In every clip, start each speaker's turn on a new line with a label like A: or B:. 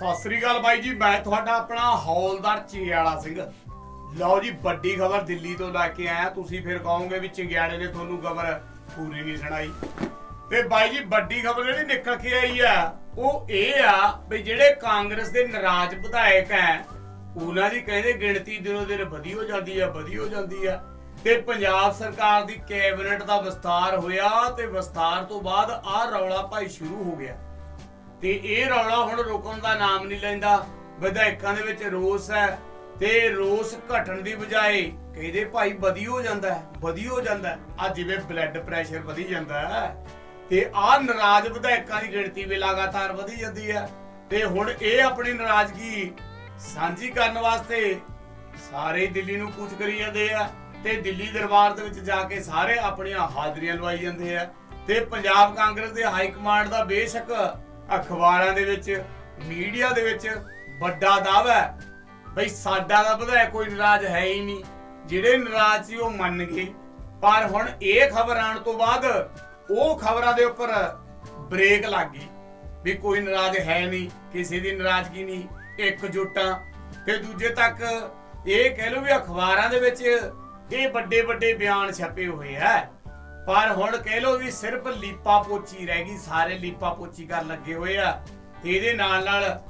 A: ਸਤਿ ਸ੍ਰੀ ਅਕਾਲ ਬਾਈ ਜੀ, ਮੈਂ ਤੁਹਾਡਾ ਆਪਣਾ ਹੌਲਦਾਰ ਚਿੰਗਿਆਲਾ ਸਿੰਘ। ਲਓ ਜੀ, ਵੱਡੀ ਖਬਰ ਦਿੱਲੀ ਤੋਂ ਲੈ ਕੇ ਆਇਆ। ਤੁਸੀਂ ਫਿਰ ਕਹੋਗੇ ਵੀ ਚਿੰਗਿਆੜੇ ਨੇ ਤੁਹਾਨੂੰ ਖਬਰ ਪੂਰੀ ਨਹੀਂ ਸੁਣਾਈ। ਤੇ ਬਾਈ ਜੀ, ਵੱਡੀ ਖਬਰ ਜਿਹੜੀ ਨਿਕਲ ਕੇ ਆਈ ਆ, ਉਹ ਇਹ ਆ ਵੀ ਜਿਹੜੇ ਕਾਂਗਰਸ ਦੇ ਨਾਰਾਜ਼ ਵਿਧਾਇਕ ਐ ਉਹਨਾਂ ਦੀ ਕਹਿੰਦੇ ਗਿਣਤੀ ਦਿਨੋ ਦਿਨ ਵਧੀ ਹੋ ਜਾਂਦੀ ਆ, ਵਧੀ ਹੋ ਜਾਂਦੀ ਆ। ਤੇ ਪੰਜਾਬ ਸਰਕਾਰ ਦੀ ਕੈਬਨਿਟ ਦਾ ਵਿਸਤਾਰ ਹੋਇਆ ਤੇ ਵਿਸਤਾਰ ਤੋਂ ਬਾਅਦ ਆਹ ਰੌਲਾ ਭਾਈ ਸ਼ੁਰੂ ਹੋ ਗਿਆ। ਤੇ ਇਹ ਰੌਲਾ ਹੁਣ ਰੁਕਣ ਦਾ ਨਾਮ ਨਹੀਂ ਲੈਂਦਾ। ਵਿਧਾਇਕਾਂ ਦੇ ਵਿੱਚ ਰੋਸ ਹੈ ਤੇ ਰੋਸ ਘਟਣ ਦੀ ਬਜਾਏ ਕਹਿੰਦੇ ਭਾਈ ਵਧੀ ਹੋ ਜਾਂਦਾ ਹੈ, ਵਧੀ ਹੋ ਜਾਂਦਾ ਆ ਜਿਵੇਂ ਬਲੱਡ ਪ੍ਰੈਸ਼ਰ ਵਧੀ ਜਾਂਦਾ ਹੈ ਤੇ ਆ ਨਾਰਾਜ਼ ਵਿਧਾਇਕਾਂ ਦੀ ਗਿਣਤੀ ਵੀ ਲਗਾਤਾਰ ਵਧੀ ਜਾਂਦੀ ਹੈ। ਤੇ ਹੁਣ ਇਹ ਆਪਣੀ ਨਾਰਾਜ਼ਗੀ ਸਾਂਝੀ ਕਰਨ ਵਾਸਤੇ ਸਾਰੇ ਦਿੱਲੀ ਨੂੰ ਕੂਚ ਕਰੀ ਜਾਂਦੇ ਆ ਤੇ ਦਿੱਲੀ ਦਰਬਾਰ ਦੇ ਵਿੱਚ ਜਾ ਕੇ ਸਾਰੇ ਆਪਣੀਆਂ ਹਾਜ਼ਰੀਆਂ ਲਵਾਈ ਜਾਂਦੇ ਆ ਤੇ ਪੰਜਾਬ ਕਾਂਗਰਸ ਦੇ ਹਾਈ ਕਮਾਂਡ ਦਾ ਬੇਸ਼ੱਕ ਅਖਬਾਰਾਂ ਦੇ ਵਿੱਚ, ਮੀਡੀਆ ਦੇ ਵਿੱਚ ਵੱਡਾ ਦਾਅਵਾ ਬਈ ਸਾਡਾ ਦਾ ਵਿਧਾਇਕ ਕੋਈ ਨਾਰਾਜ਼ ਹੈ ਹੀ ਨਹੀਂ। ਜਿਹੜੇ ਨਾਰਾਜ਼ ਸੀ ਉਹ ਮੰਨ ਗਏ। ਪਰ ਹੁਣ ਇਹ ਖਬਰ ਆਉਣ ਤੋਂ ਬਾਅਦ ਉਹ ਖਬਰਾਂ ਦੇ ਉੱਪਰ ਬ੍ਰੇਕ ਲੱਗ ਗਈ। ਵੀ ਕੋਈ ਨਾਰਾਜ਼ ਹੈ ਨਹੀਂ, ਕਿਸੇ ਦੀ ਨਾਰਾਜ਼ਗੀ ਨਹੀਂ, ਇੱਕ ਇਕਜੁੱਟਾਂ ਤੇ ਦੂਜੇ ਤੱਕ ਇਹ ਕਹਿ ਲਓ ਵੀ ਅਖਬਾਰਾਂ ਦੇ ਵਿੱਚ ਇਹ ਵੱਡੇ ਵੱਡੇ ਬਿਆਨ ਛਪੇ ਹੋਏ ਆ ਪਰ ਹੁਣ ਕਹਿ ਲੋ ਵੀ ਸਿਰਫ ਲੀਪਾ ਪੋਚੀ ਰਹਿ ਗਈ, ਸਾਰੇ ਲੀਪਾ ਪੋਚੀ ਕਰਨ ਲੱਗੇ ਹੋਏ ਆ। ਤੇ ਇਹਦੇ ਨਾਲ ਨਾਲ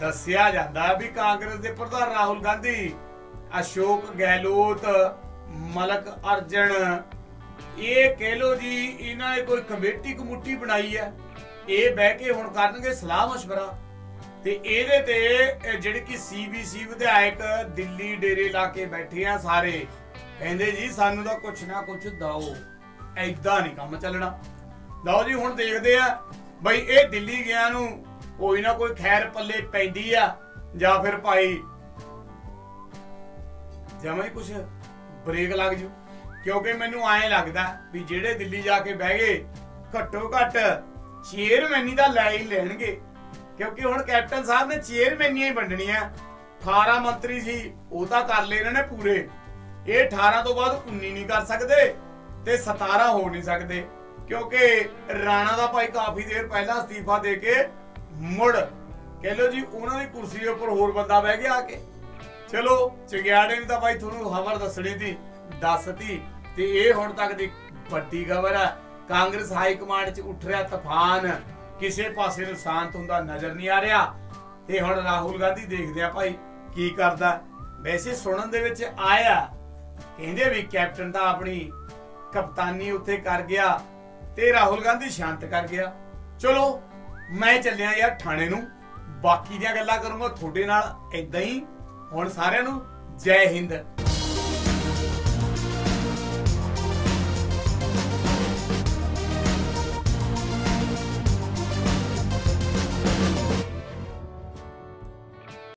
A: ਦੱਸਿਆ ਜਾਂਦਾ ਵੀ ਕਾਂਗਰਸ ਦੇ ਪ੍ਰਧਾਨ ਰਾਹੁਲ ਗਾਂਧੀ, ਅਸ਼ੋਕ ਗਹਿਲੋਤ, ਮਲਕ ਅਰਜਨ, ਇਹ ਕਹਿ ਲੋ ਜੀ, ਇਹਨਾਂ ਨੇ ਕੋਈ ਕਮੇਟੀ ਕਮੂਟੀ ਬਣਾਈ ਹੈ ਇਹ ਬਹਿ ਕੇ ਹੁਣ ਕਰਨਗੇ ਸਲਾਹ مشਵਰਾ ਤੇ ਇਹਦੇ ਤੇ ਜਿਹੜੀ ਕਿ ਸੀਬੀਸੀ ਵਿਧਾਇਕ ਦਿੱਲੀ ਡੇਰੇ ਲਾ ਕੇ ਬੈਠੇ ਆ ਸਾਰੇ, ਕਹਿੰਦੇ ਜੀ ਸਾਨੂੰ ਤਾਂ ਕੁਛ ਨਾ ਕੁਛ ਦਿਓ। ਐਦਾਂ ਨਹੀਂ ਕੰਮ ਚੱਲਣਾ। ਲਓ ਜੀ, ਹੁਣ ਦੇਖਦੇ ਆ ਬਈ ਇਹ ਦਿੱਲੀ ਗਿਆ ਨੂੰ ਕੋਈ ਨਾ ਕੋਈ ਖੈਰ ਪੱਲੇ ਪੈਂਦੀ ਆ, ਜਾਂ ਫਿਰ ਭਾਈ ਜਮਾਂ ਹੀ ਕੁਛ ਬ੍ਰੇਕ ਲੱਗ ਜੂ। ਕਿਉਂਕਿ ਮੈਨੂੰ ਐਂ ਲੱਗਦਾ ਵੀ ਜਿਹੜੇ ਦਿੱਲੀ ਜਾ ਕੇ ਬਹਿ ਗਏ, ਘੱਟੋ ਘੱਟ ਚੇਅਰਮੈਨੀ ਦਾ ਲੈ ਹੀ ਲੈਣਗੇ। ਕਿਉਂਕਿ ਹੁਣ ਕੈਪਟਨ ਸਾਹਿਬ ਨੇ ਚੇਅਰਮੈਨੀਆਂ ਹੀ ਵੰਡਣੀਆਂ। 18 ਮੰਤਰੀ ਸੀ, ਉਹ ਤਾਂ ਕਰ ਲਏ ਇਹਨਾਂ ਨੇ ਪੂਰੇ। ਇਹ 18 ਤੋਂ ਬਾਅਦ 19 ਨਹੀਂ ਕਰ ਸਕਦੇ। ਤੇ 17 ਹੋ ਨਹੀਂ ਸਕਦੇ, ਕਿਉਂਕਿ ਰਾਣਾ ਦਾ ਭਾਈ ਕਾਫੀ ਦੇਰ ਪਹਿਲਾਂ ਅਸਤੀਫਾ ਦੇ ਕੇ ਮੁੜ, ਕਹਿ ਲਓ ਜੀ, ਉਹਨਾਂ ਦੀ ਕੁਰਸੀ ਉੱਪਰ ਹੋਰ ਬੰਦਾ ਬਹਿ ਗਿਆ ਆ ਕੇ। ਚਲੋ, ਚਿਗਿਆੜੇ ਨੇ ਤਾਂ ਭਾਈ ਤੁਹਾਨੂੰ ਖਬਰ ਦੱਸਣੀ ਸੀ, ਦੱਸਤੀ, ਤੇ ਇਹ ਹੁਣ ਤੱਕ ਦੀ ਵੱਡੀ ਖਬਰ ਹੈ ਕਾਂਗਰਸ ਹਾਈ ਕਮਾਂਡ 'ਚ ਉੱਠ ਰਿਹਾ ਤੂਫਾਨ, ਕਿਸੇ ਪਾਸੇ ਨੂੰ ਸ਼ਾਂਤ ਹੁੰਦਾ ਨਜ਼ਰ ਨਹੀਂ ਆ ਰਿਹਾ। ਤੇ ਹੁਣ ਰਾਹੁਲ ਗਾਂਧੀ ਦੇਖਦੇ ਆ ਭਾਈ ਕੀ ਕਰਦਾ। ਵੈਸੇ ਸੁਣਨ ਦੇ ਵਿੱਚ ਆਇਆ, ਕਹਿੰਦੇ ਵੀ ਕੈਪਟਨ ਤਾਂ ਆਪਣੀ ਕਪਤਾਨੀ ਉੱਥੇ ਕਰ ਗਿਆ ਤੇ ਰਾਹੁਲ ਗਾਂਧੀ ਸ਼ਾਂਤ ਕਰ ਗਿਆ। ਚਲੋ, ਮੈਂ ਚੱਲਿਆ ਯਾਰ ਥਾਣੇ ਨੂੰ। ਬਾਕੀ ਦੀਆਂ ਗੱਲਾਂ ਕਰੂੰਗਾ, ਤੁਹਾਡੇ ਨਾਲ ਇਦਾਂ ਹੀ। ਹੁਣ ਸਾਰਿਆਂ ਨੂੰ ਜੈ ਹਿੰਦ।